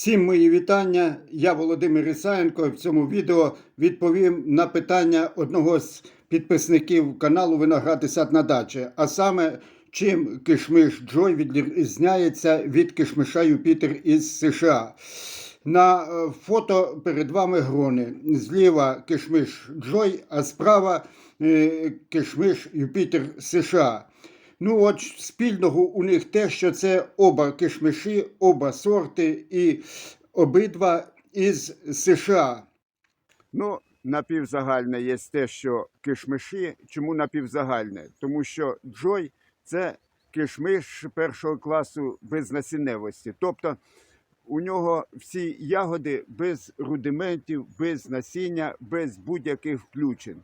Всім мої вітання. Я Володимир Ісаєнко. В цьому відео відповім на питання одного з підписників каналу Виноград і сад на дачі. А саме, чим кишмиш Джой відрізняється від кишмиша Юпітер із США. На е, фото перед вами грони. Зліва кишмиш Джой, а справа е, кишмиш Юпітер США. Ну, от спільного у них те, що це оба кишмиші, оба сорти і обидва із США. Ну, напівзагальне є те, що кишмиші. Чому напівзагальне? Тому що Джой це кишмиш першого класу без насінневості. Тобто у нього всі ягоди без рудиментів, без насіння, без будь-яких включень.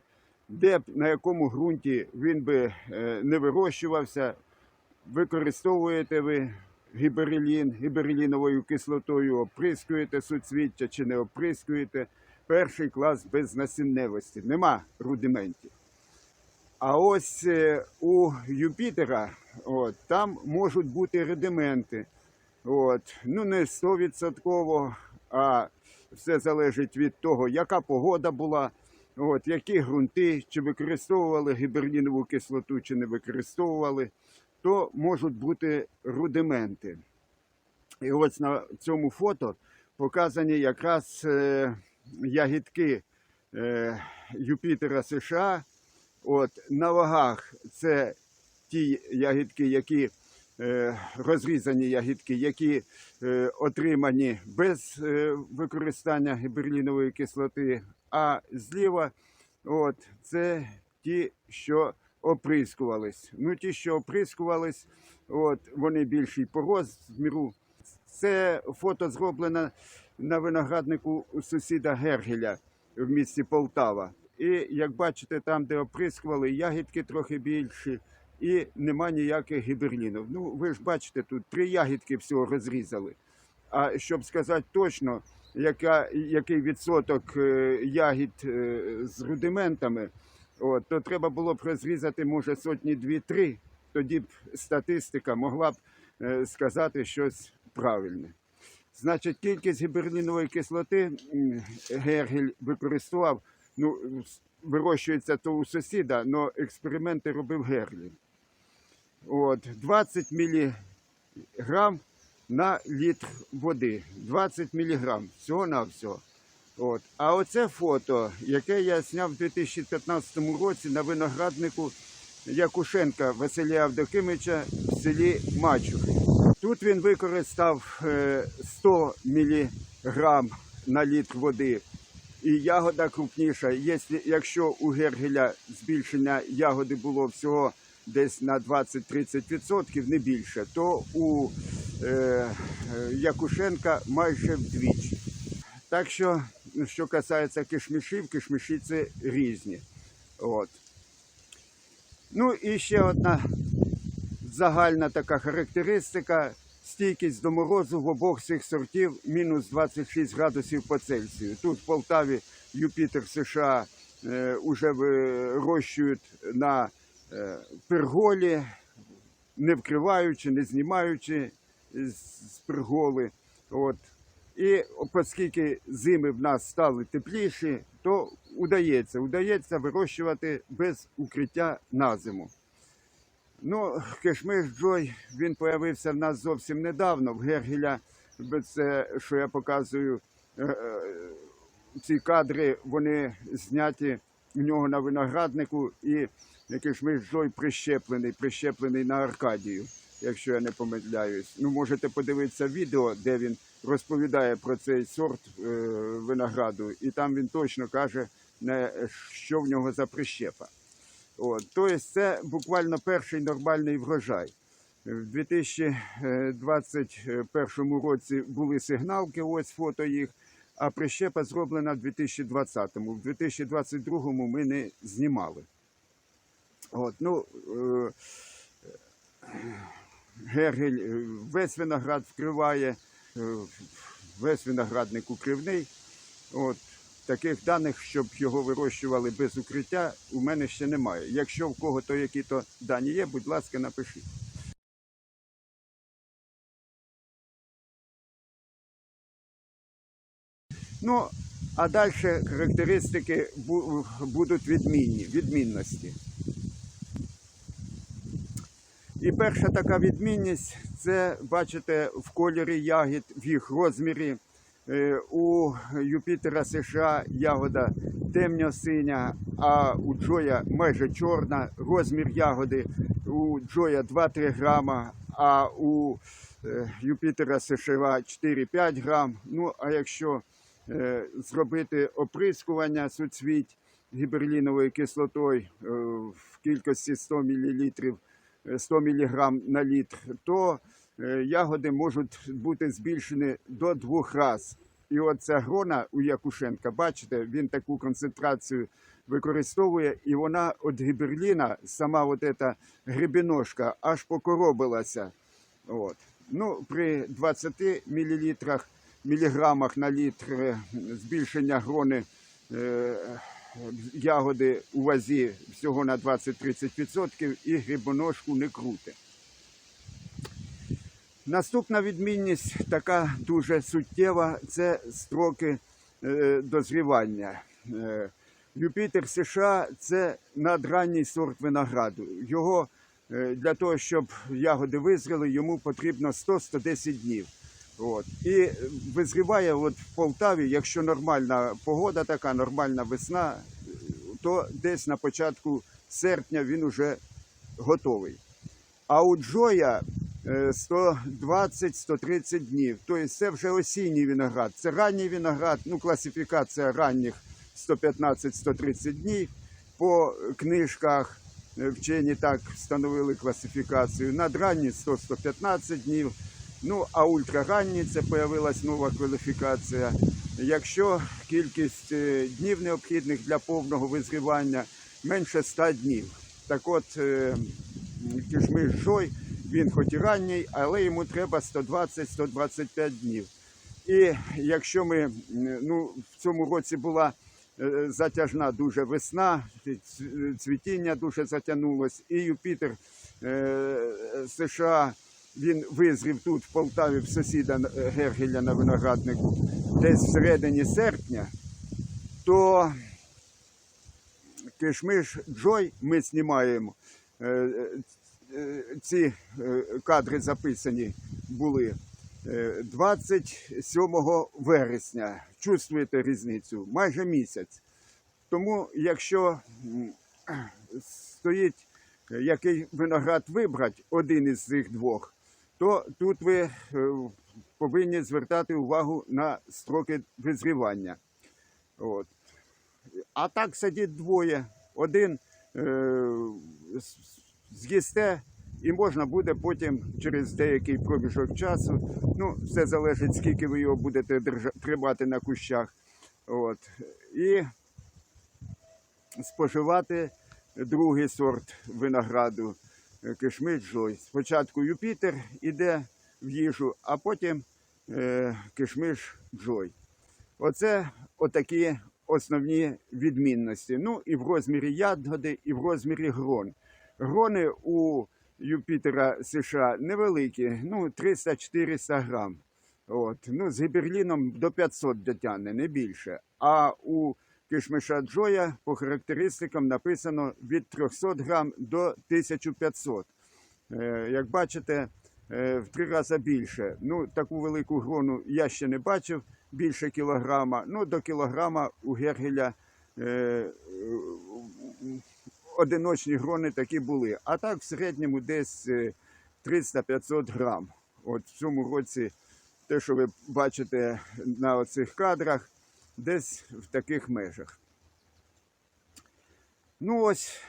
Де б на якому ґрунті він би е, не вирощувався, використовуєте ви гіберелін, гібереліновою кислотою, оприскуєте суцвіття чи не оприскуєте. Перший клас без насінневості, нема рудиментів. А ось е, у Юпітера от, там можуть бути рудименти. От, ну, не 100%, а все залежить від того, яка погода була, от, які ґрунти, чи використовували гіберлінову кислоту, чи не використовували, то можуть бути рудименти. І ось на цьому фото показані якраз е, ягідки е, Юпітера США. От, на вагах це ті ягідки, які розрізані ягідки, які е, отримані без е, використання гіберлінової кислоти, а зліва от, це ті, що оприскувались. Ну, ті, що оприскувались, от, вони більші по розміру. Це фото зроблено на винограднику у сусіда Гергеля в місті Полтава. І як бачите, там, де оприскували, ягідки трохи більші, і нема ніяких гіберлінів. Ну, ви ж бачите, тут три ягідки всього розрізали. А щоб сказати точно, яка, який відсоток е, ягід е, з рудиментами, от, то треба було б розрізати, може, сотні дві-три. Тоді б статистика могла б е, сказати щось правильне. Значить, кількість гіберлінової кислоти Гергель використовував. Ну, вирощується то у сусіда, але експерименти робив Герлін. От, 20 мг на літр води. 20 мг всього-навсього. От. А оце фото, яке я зняв у 2015 році на винограднику Якушенка Василія Авдокимича в селі Мачухи. Тут він використав е, 100 мг на літр води і ягода крупніша. Якщо у Гергеля збільшення ягоди було всього десь на 20-30%, не більше, то у е, е, Якушенка майже вдвічі. Так що, що касається кишмішів, кишміші це різні. От. Ну і ще одна загальна така характеристика. Стійкість до морозу в обох цих сортів мінус 26 градусів по Цельсію. Тут в Полтаві Юпітер США е, уже вирощують на е, перголі, не вкриваючи, не знімаючи з, перголи. От. І оскільки зими в нас стали тепліші, то удається, удається вирощувати без укриття на зиму. Ну, кишмиш Джой, він появився в нас зовсім недавно. В Гергеля, це, що я показую, е, е, ці кадри, вони зняті у нього на винограднику, і кишмиш Джой прищеплений, прищеплений на Аркадію, якщо я не помиляюсь. Ну, можете подивитися відео, де він розповідає про цей сорт е, винограду, і там він точно каже, не, що в нього за прищепа. От, тобто це буквально перший нормальний врожай. В 2021 році були сигналки, ось фото їх, а прищепа зроблена в 2020-му. В 2022-му ми не знімали. От, ну, е, Гергель е, весь виноград вкриває, е, весь виноградник укривний. От, таких даних, щоб його вирощували без укриття, у мене ще немає. Якщо в кого-то які-то дані є, будь ласка, напишіть. Ну, а далі характеристики будуть відмінні, відмінності. І перша така відмінність це, бачите, в кольорі ягід, в їх розмірі. Е, У Юпітера США ягода темно-синя, а у Джоя майже чорна. Розмір ягоди у Джоя 2-3 грама, а у е, Юпітера США 4-5 грам. Ну, а якщо зробити оприскування суцвіть гіберліновою кислотою е, в кількості 100 мл, 100 мг на літр, то е, ягоди можуть бути збільшені до двох разів. І от ця грона у Якушенка, бачите, він таку концентрацію використовує, і вона від гіберліна, сама от ця грибіножка, аж покоробилася. От. Ну, при 20 мл, міліграмах на літр е, збільшення грони е, ягоди у вазі всього на 20-30% і грибоножку не крути. Наступна відмінність така дуже суттєва це строки е, дозрівання. Юпітер США це надранній сорт винограду. Його для того, щоб ягоди визріли, йому потрібно 100-110 днів. От. І визріває от в Полтаві, якщо нормальна погода, така нормальна весна, е, то десь на початку серпня він уже готовий. А у Джоя е, 120-130 днів. Тобто це вже осінній виноград. Це ранній виноград, ну класифікація ранніх 115-130 днів. По книжках е, вчені так встановили класифікацію. Надранні 100-115 днів. Ну, а ультраранні це появилась нова кваліфікація. Якщо кількість е, днів необхідних для повного визрівання менше 100 днів. Так от е, кишмиш жой, він хоч і ранній, але йому треба 120-125 днів. І якщо ми ну, в цьому році була е, затяжна дуже весна, цвітіння дуже затягнулось, і Юпітер е, США він визрів тут в Полтаві в сусіда е, Гергеля на винограднику десь всередині серпня, то кишмиш Джой ми знімаємо. Е, е, Ці кадри записані були е, 27 вересня. Чувствуєте різницю? Майже місяць. Тому, якщо стоїть, який виноград вибрати, один із цих двох, то тут ви е, повинні звертати увагу на строки визрівання. От. А так сидить двоє. Один е, з'їсте, і можна буде потім через деякий проміжок часу. Ну, все залежить, скільки ви його будете тримати на кущах. От. І споживати другий сорт винограду кишмиш Джой. Спочатку Юпітер іде в їжу, а потім е, кишмиш Джой. Оце отакі основні відмінності. Ну і в розмірі ягоди, і в розмірі грон. Грони у Юпітера США невеликі, ну 300-400 грам. От. Ну, з гіберліном до 500 дотягне, не більше. А у кишмиша Джоя по характеристикам написано від 300 грам до 1500. Е, як бачите, е, в три рази більше. Ну, таку велику грону я ще не бачив, більше кілограма. Ну, до кілограма у Гергеля е, е, одиночні грони такі були. А так в середньому десь е, 300-500 грам. От в цьому році те, що ви бачите на оцих кадрах, десь в таких межах. Ну ось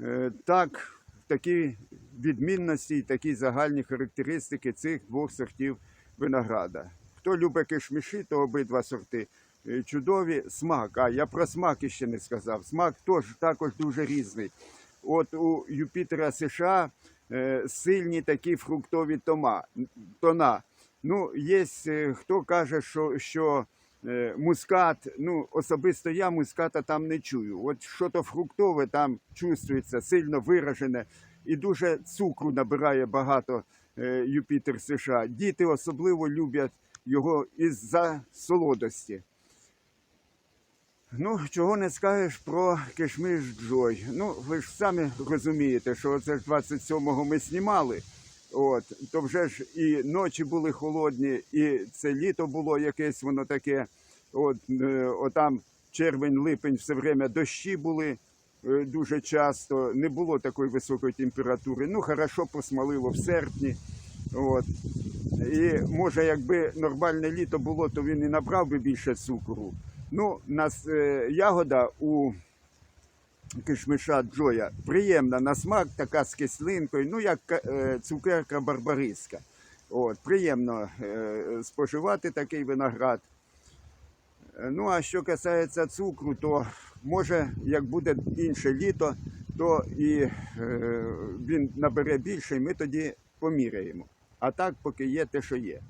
е, так, такі відмінності і такі загальні характеристики цих двох сортів винограда. Хто любить кишміші, то обидва сорти е, чудові. Смак. А я про смак іще не сказав. Смак теж також дуже різний. От у Юпітера США е, сильні такі фруктові тома, тона. Ну, є хто каже, що, що мускат, ну особисто я муската там не чую. От що то фруктове там чувствується, сильно виражене і дуже цукру набирає багато е, Юпітер США. Діти особливо люблять його із-за солодості. Ну, чого не скажеш про кишмиш Джой. Ну, ви ж самі розумієте, що це ж 27-го ми знімали. От, то вже ж і ночі були холодні, і це літо було якесь воно таке. От, е, отам червень, липень, все время дощі були е, дуже часто, не було такої високої температури. Ну, хорошо посмалило в серпні. От. І може, якби нормальне літо було, то він і набрав би більше цукру. Ну, нас е, ягода у кишмиша Джоя приємна на смак, така з кислинкою, ну як е, цукерка барбариска. От, приємно е, споживати такий виноград. Ну, а що касається цукру, то може, як буде інше літо, то і е, він набере більше, і ми тоді поміряємо. А так, поки є те, що є.